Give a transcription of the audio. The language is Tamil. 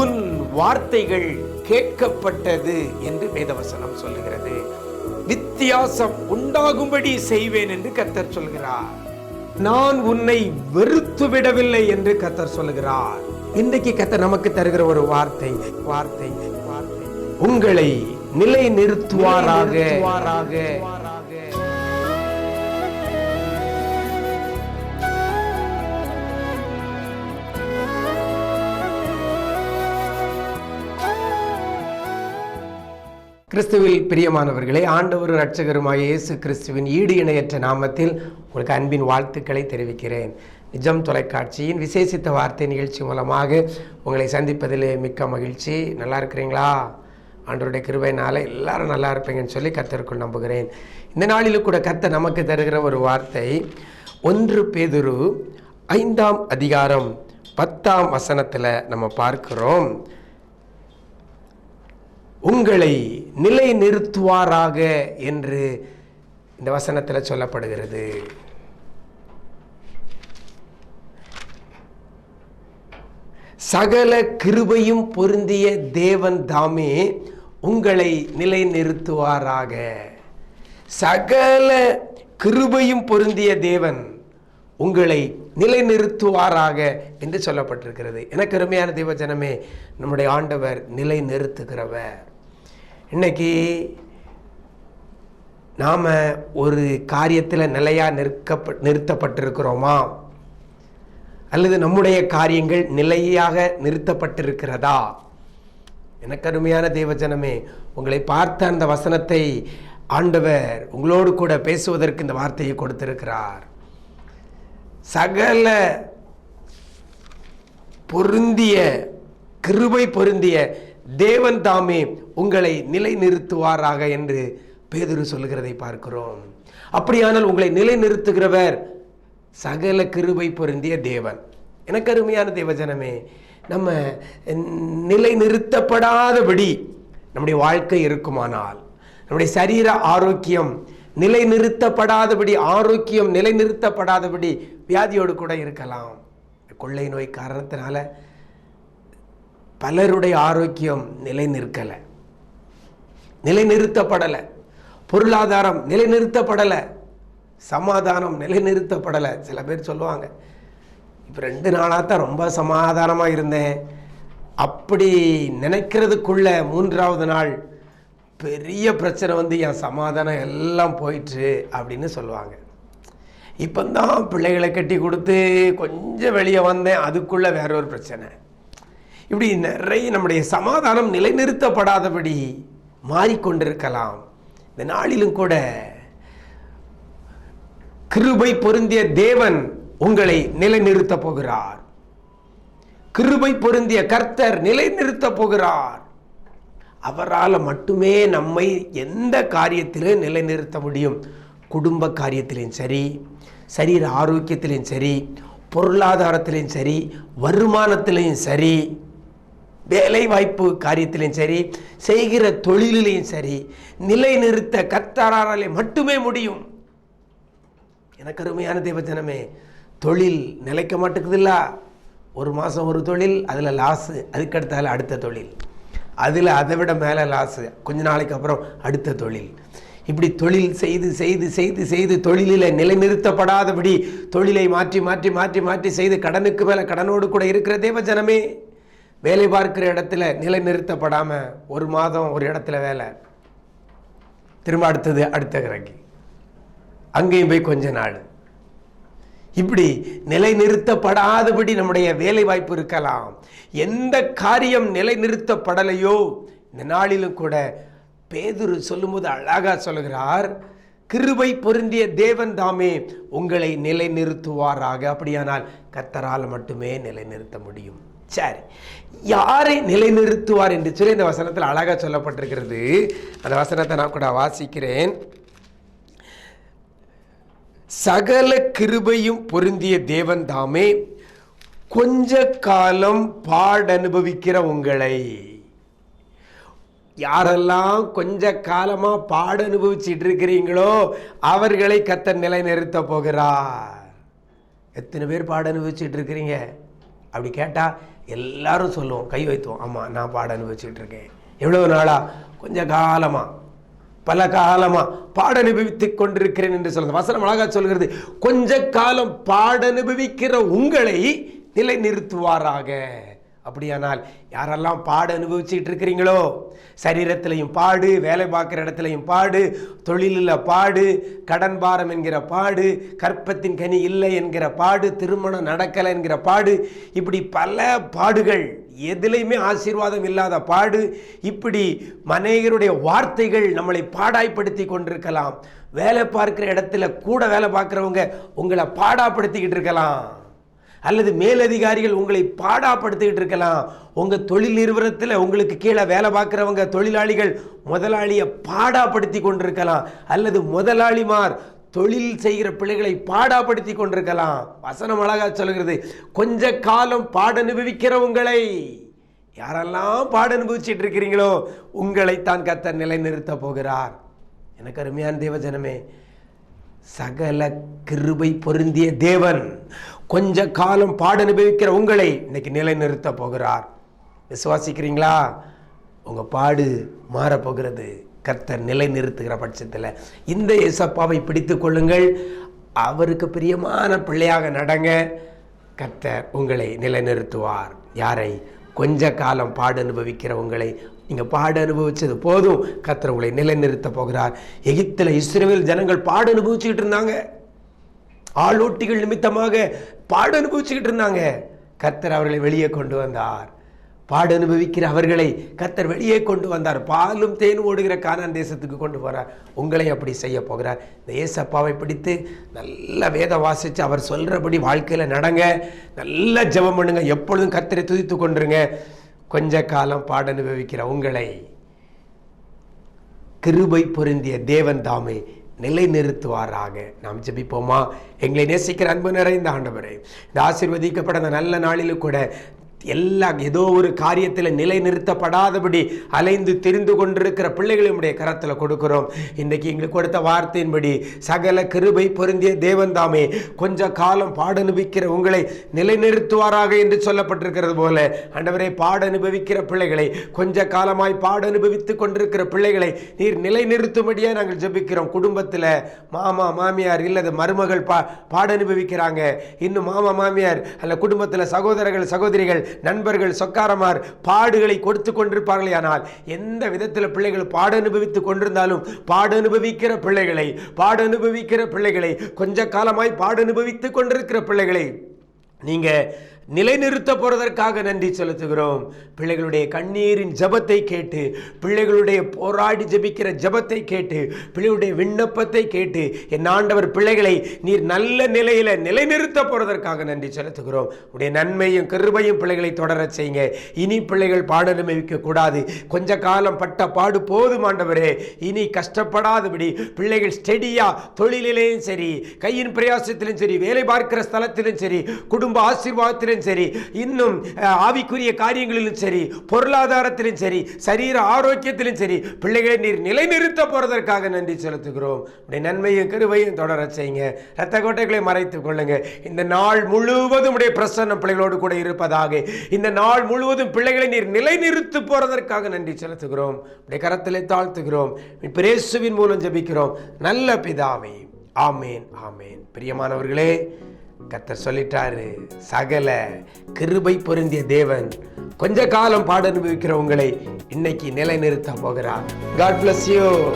உன் வார்த்தைகள் கேட்கப்பட்டது என்று வேதவசனம் சொல்லுகிறது. வித்தியாசம் உண்டாகும்படி செய்வேன் என்று கத்தர் சொல்கிறார். நான் உன்னை வெறுத்து விடவில்லை என்று கத்தர் சொல்லுகிறார். இன்றைக்கு கத்தர் நமக்கு தருகிற ஒரு வார்த்தை வார்த்தை வார்த்தை. உங்களை நிலை நிறுத்துவாராக கிறிஸ்துவில் பிரியமானவர்களே ஆண்டவர் ரட்சகருமாய இயேசு கிறிஸ்துவின் ஈடு இணையற்ற நாமத்தில் உங்களுக்கு அன்பின் வாழ்த்துக்களை தெரிவிக்கிறேன். நிஜம் தொலைக்காட்சியின் விசேஷித்த வார்த்தை நிகழ்ச்சி மூலமாக உங்களை சந்திப்பதில் மிக்க மகிழ்ச்சி. நல்லா இருக்கிறீங்களா? ஆண்டவருடைய கிருபையினால எல்லாரும் நல்லா இருப்பீங்கன்னு சொல்லி கத்தருக்குள் நம்புகிறேன். இந்த நாளிலும் கூட கத்த நமக்கு தருகிற ஒரு வார்த்தை ஒன்று பேதுரு ஐந்தாம் அதிகாரம் பத்தாம் வசனத்தில் நம்ம பார்க்கிறோம். உங்களை நிலை நிறுத்துவாராக என்று இந்த வசனத்தில் சொல்லப்படுகிறது. சகல கிருபையும் பொருந்திய தேவன் தாமே உங்களை நிலை நிறுத்துவாராக சகல கிருபையும் பொருந்திய தேவன் உங்களை நிலைநிறுத்துவாராக என்று சொல்லப்பட்டிருக்கிறது. எனக்கு அருமையான தேவஜனமே நம்முடைய ஆண்டவர் நிலை நிறுத்துகிறவர் இன்றைக்கி நாம் ஒரு காரியத்தில் நிலையாக நிற்க நிறுத்தப்பட்டிருக்கிறோமா? அல்லது நம்முடைய காரியங்கள் நிலையாக நிறுத்தப்பட்டிருக்கிறதா? எனக்கு அருமையான தேவஜனமே உங்களை பார்த்த அந்த வசனத்தை ஆண்டவர் உங்களோடு கூட பேசுவதற்கு இந்த வார்த்தையை கொடுத்திருக்கிறார். சகல பொருந்திய கிருபை பொருந்திய தேவன் தாமே உங்களை நிலை நிறுத்துவாராக என்று பேதுரு சொல்லுகிறதை பார்க்கிறோம். அப்படியானால் உங்களை நிலை நிறுத்துகிறவர் சகல கிருபை பொருந்திய தேவன். எனக்கு அருமையான தேவஜனமே நம்ம நிலை நிறுத்தப்படாதபடி நம்முடைய வாழ்க்கை இருக்குமானால் நம்முடைய சரீர ஆரோக்கியம் நிலை நிறுத்தப்படாதபடி ஆரோக்கியம் நிலை நிறுத்தப்படாதபடி வியாதியோடு கூட இருக்கலாம். கொள்ளை நோய் காரணத்தினால பலருடைய ஆரோக்கியம் நிலை நிற்கலை நிலைநிறுத்தப்படலை. பொருளாதாரம் நிலைநிறுத்தப்படலை. சமாதானம் நிலைநிறுத்தப்படலை. சில பேர் சொல்லுவாங்க இப்போ ரெண்டு நாளாக தான் ரொம்ப சமாதானமாக இருந்தேன். அப்படி நினைக்கிறதுக்குள்ள மூன்றாவது நாள் பெரிய பிரச்சனை வந்து என் சமாதானம் எல்லாம் போயிட்டு அப்படின்னு சொல்லுவாங்க. இப்போ தான் பிள்ளைகளை கட்டி கொடுத்து கொஞ்சம் வெளியே வந்தேன். அதுக்குள்ளே வேற ஒரு பிரச்சனை. இப்படி நிறைய நம்முடைய சமாதானம் நிலைநிறுத்தப்படாதபடி மாறிக்கொண்டிருக்கலாம். இந்த நாளிலும் கூட கிருபை பொருந்திய தேவன் உங்களை நிலைநிறுத்தப் போகிறார். கிருபை பொருந்திய கர்த்தர் நிலைநிறுத்தப் போகிறார். அவரால் மட்டுமே நம்மை எந்த காரியத்திலும் நிலைநிறுத்த முடியும்? குடும்ப காரியத்திலையும் சரி சரீர ஆரோக்கியத்திலையும் சரி பொருளாதாரத்திலையும் சரி வருமானத்திலையும் சரி வேலைவாய்ப்பு காரியத்திலையும் சரி செய்கிற தொழிலிலையும் சரி நிலைநிறுத்த கர்த்தராலே மட்டுமே முடியும். எனக்கு அருமையான தேவஜனமே தொழில் நிலைக்க மாட்டேங்குதுல்ல? ஒரு மாதம் ஒரு தொழில் அதில் லாஸு அதுக்கடுத்தால அடுத்த தொழில். அதில் அதை விட மேலே லாஸு கொஞ்ச நாளைக்கு அப்புறம் அடுத்த தொழில். இப்படி தொழில் செய்து செய்து செய்து செய்து தொழிலில் நிலைநிறுத்தப்படாதபடி தொழிலை மாற்றி மாற்றி மாற்றி மாற்றி செய்து கடனுக்கு மேலே கடனோடு கூட இருக்கிற தேவஜனமே வேலை பார்க்குற இடத்துல நிலைநிறுத்தப்படாமல் ஒரு மாதம் ஒரு இடத்துல வேலை. திரும்ப அடுத்தது அடுத்த கிரகி அங்கேயும் போய் கொஞ்ச நாள். இப்படி நிலைநிறுத்தப்படாதபடி நம்முடைய வேலை வாய்ப்பு இருக்கலாம். எந்த காரியம் நிலைநிறுத்தப்படலையோ இந்த நாளிலும் கூட பேதுரு சொல்லும்போது அழகாக சொல்லுகிறார் கிருபை பொருந்திய தேவன் தாமே உங்களை நிலைநிறுத்துவாராக. அப்படியானால் கத்தரால் மட்டுமே நிலைநிறுத்த முடியும். சரி. யாரை நிலைநிறுத்துவார் என்று சொல்லி இந்த வசனத்தில் அழகாக சொல்லப்பட்டிருக்கிறது. அந்த வசனத்தை நான் கூட வாசிக்கிறேன். சகல கிருபையும் பொருந்திய தேவன் தாமே கொஞ்ச காலம் பாடனுபவிக்கிற உங்களை. யாரெல்லாம் கொஞ்ச காலமாக பாட அனுபவிச்சுட்டு இருக்கிறீங்களோ அவர்களை கத்த நிலைநிறுத்த போகிறார். எத்தனை பேர் பாட அனுபவிச்சுட்டு இருக்கிறீங்க? அப்படி கேட்டால் எல்லாரும் சொல்லுவோம் கை வைத்துவோம். ஆமாம் நான் பாட அனுபவிச்சுட்டு இருக்கேன். எவ்வளவு நாளா? கொஞ்சம் காலமா. பல காலமாக பாட அனுபவித்துக் கொண்டிருக்கிறேன் என்று சொல்றது வசனம் அழகாக சொல்கிறது கொஞ்ச காலம் பாட அனுபவிக்கிற உங்களை நிலை நிறுத்துவாராக அப்படியானால் யாரெல்லாம் பாடு அனுபவிச்சுக்கிட்டு இருக்கிறீங்களோ சரீரத்திலையும் பாடு வேலை பார்க்குற இடத்துலையும் பாடு தொழிலில் பாடு கடன் பாரம் என்கிற பாடு கற்பத்தின் கனி இல்லை என்கிற பாடு திருமணம் நடக்கலை என்கிற பாடு இப்படி பல பாடுகள் எதிலையுமே ஆசீர்வாதம் இல்லாத பாடு இப்படி மனைவருடைய வார்த்தைகள் நம்மளை பாடாய்ப்படுத்தி கொண்டிருக்கலாம். வேலை பார்க்குற இடத்துல கூட வேலை பார்க்குறவங்க உங்களை பாடாப்படுத்திக்கிட்டு இருக்கலாம். அல்லது மேலதிகாரிகள் உங்களை பாடாப்படுத்திக்கிட்டு இருக்கலாம். உங்கள் தொழில் நிறுவனத்தில் உங்களுக்கு கீழே வேலை பார்க்குறவங்க தொழிலாளிகள் முதலாளியை பாடாப்படுத்தி கொண்டிருக்கலாம். அல்லது முதலாளிமார் தொழில் செய்கிற பிள்ளைகளை பாடாப்படுத்தி கொண்டிருக்கலாம். வசனம் அழகா சொல்கிறது கொஞ்ச காலம் பாட உங்களை யாரெல்லாம் பாட இருக்கிறீங்களோ இருக்கிறீங்களோ உங்களைத்தான் கத்த நிலைநிறுத்த போகிறார். எனக்கு அருமையான தேவஜனமே சகல கிருபை பொருந்திய தேவன் கொஞ்ச காலம் பாட அனுபவிக்கிற உங்களை இன்னைக்கு நிலைநிறுத்த போகிறார். விசுவாசிக்கிறீங்களா? உங்க பாடு மாறப்போகிறது கர்த்தர் நிலைநிறுத்துகிற பட்சத்தில். இந்த ஏசப்பாவை பிடித்து கொள்ளுங்கள். அவருக்கு பிரியமான பிள்ளையாக நடங்க. கர்த்தர் உங்களை நிலைநிறுத்துவார். யாரை? கொஞ்ச காலம் பாடு அனுபவிக்கிற உங்களை. நீங்கள் பாடு அனுபவிச்சது போதும் கர்த்தர் உங்களை நிலைநிறுத்த போகிறார். எகிப்தில் இஸ்ரேல் ஜனங்கள் பாடு அனுபவிச்சுக்கிட்டு இருந்தாங்க. ஆளோட்டிகள் நிமித்தமாக பாடு அனுபவிச்சுக்கிட்டு இருந்தாங்க. கர்த்தர் அவர்களை வெளியே கொண்டு வந்தார். பாடு அனுபவிக்கிற அவர்களை கர்த்தர் வெளியே கொண்டு வந்தார். பாலும் தேனும் ஓடுகிற கானான் தேசத்துக்கு கொண்டு போகிறார் உங்களை அப்படி செய்ய போகிறார். இந்த ஏசப்பாவை பிடித்து நல்ல வேத வாசித்து அவர் சொல்கிறபடி வாழ்க்கையில் நடங்க. நல்ல ஜெபம் பண்ணுங்க. எப்பொழுதும் கர்த்தரை துதித்து கொண்டுருங்க. கொஞ்ச காலம் பாடு அனுபவிக்கிற உங்களை கிருபை பொருந்திய தேவன் தாமே. நிலைநிறுத்துவாராக. நாம் ஜெபிப்போமா? எங்களை நேசிக்கிற அன்பு நிறைந்த ஆண்டவரே இந்த ஆசிர்வதிக்கப்பட்ட நல்ல நாளிலும் கூட எல்லா ஏதோ ஒரு காரியத்தில் நிலைநிறுத்தப்படாதபடி அலைந்து திரிந்து கொண்டிருக்கிற பிள்ளைகளுடைய கரத்தில் கொடுக்கிறோம். இன்றைக்கு எங்களுக்கு கொடுத்த வார்த்தையின்படி சகல கிருபை பொருந்திய தேவன்தாமே கொஞ்ச காலம் பாட அனுபவிக்கிற உங்களை நிலைநிறுத்துவாராக என்று சொல்லப்பட்டிருக்கிறது போல. ஆண்டவரே பாட அனுபவிக்கிற பிள்ளைகளை கொஞ்ச காலமாய் பாட அனுபவித்துக் கொண்டிருக்கிற பிள்ளைகளை நீர் நிலைநிறுத்தும்படியாக நாங்கள் ஜெபிக்கிறோம். குடும்பத்தில் மாமா மாமியார் இல்லது மருமகள் பா பாட அனுபவிக்கிறாங்க இன்னும் மாமா மாமியார் அல்ல குடும்பத்தில் சகோதரர்கள் சகோதரிகள் நண்பர்கள் சொக்காரமார் பாடுகளை கொடுத்து கொண்டிருப்பார்களே ஆனால் எந்த விதத்தில் பிள்ளைகள் பாட அனுபவித்துக் கொண்டிருந்தாலும் பாடு அனுபவிக்கிற பிள்ளைகளை பாடு அனுபவிக்கிற பிள்ளைகளை கொஞ்ச காலமாய் பாடு அனுபவித்துக் கொண்டிருக்கிற பிள்ளைகளை நீங்க நிலைநிறுத்த போறதற்காக நன்றி செலுத்துகிறோம். பிள்ளைகளுடைய கண்ணீரின் ஜபத்தை கேட்டு பிள்ளைகளுடைய போராடி ஜபிக்கிற ஜபத்தை கேட்டு பிள்ளைகளுடைய விண்ணப்பத்தை கேட்டு என் ஆண்டவர் பிள்ளைகளை நீர் நல்ல நிலையில நிலைநிறுத்த போறதற்காக நன்றி செலுத்துகிறோம். உடைய நன்மையும் கிருபையும் பிள்ளைகளை தொடரச் செய்யுங்க. இனி பிள்ளைகள் பாட கூடாது. கொஞ்ச காலம் பட்ட பாடு போதும் ஆண்டவரே. இனி கஷ்டப்படாதபடி பிள்ளைகள் ஸ்டெடியா தொழிலிலேயும் சரி கையின் பிரயாசத்திலும் சரி வேலை பார்க்கிற ஸ்தலத்திலும் சரி குடும்ப ஆசீர்வாதத்திலும் சரி இன்னும் ஆவிக்குரிய காரியங்களிலும் சரி பொருளாதாரத்திலும் சரி சரீர ஆரோக்கியத்திலும் சரி பிள்ளைகளை நீர் நிலைநிறுத்த போறதற்காக நன்றி செலுத்துகிறோம். உடைய நன்மையும் கருவையும் தொடர செய்யுங்க. ரத்த கோட்டைகளை மறைத்துக் கொள்ளுங்க. இந்த நாள் முழுவதும் உடைய பிரசன்னம் பிள்ளைகளோடு கூட இருப்பதாக. இந்த நாள் முழுவதும் பிள்ளைகளை நீர் நிலைநிறுத்து போறதற்காக நன்றி செலுத்துகிறோம். உடைய கரத்திலே தாழ்த்துகிறோம். பிரேசுவின் மூலம் ஜெபிக்கிறோம். நல்ல பிதாவே. ஆமேன் ஆமேன். பிரியமானவர்களே கத்தர் சொல்லிட்டாரு சகல கிருபை பொருந்திய தேவன் கொஞ்ச காலம் பாட அனுபவிக்கிற உங்களை இன்னைக்கு நிலைநிறுத்த போகிறார். God bless you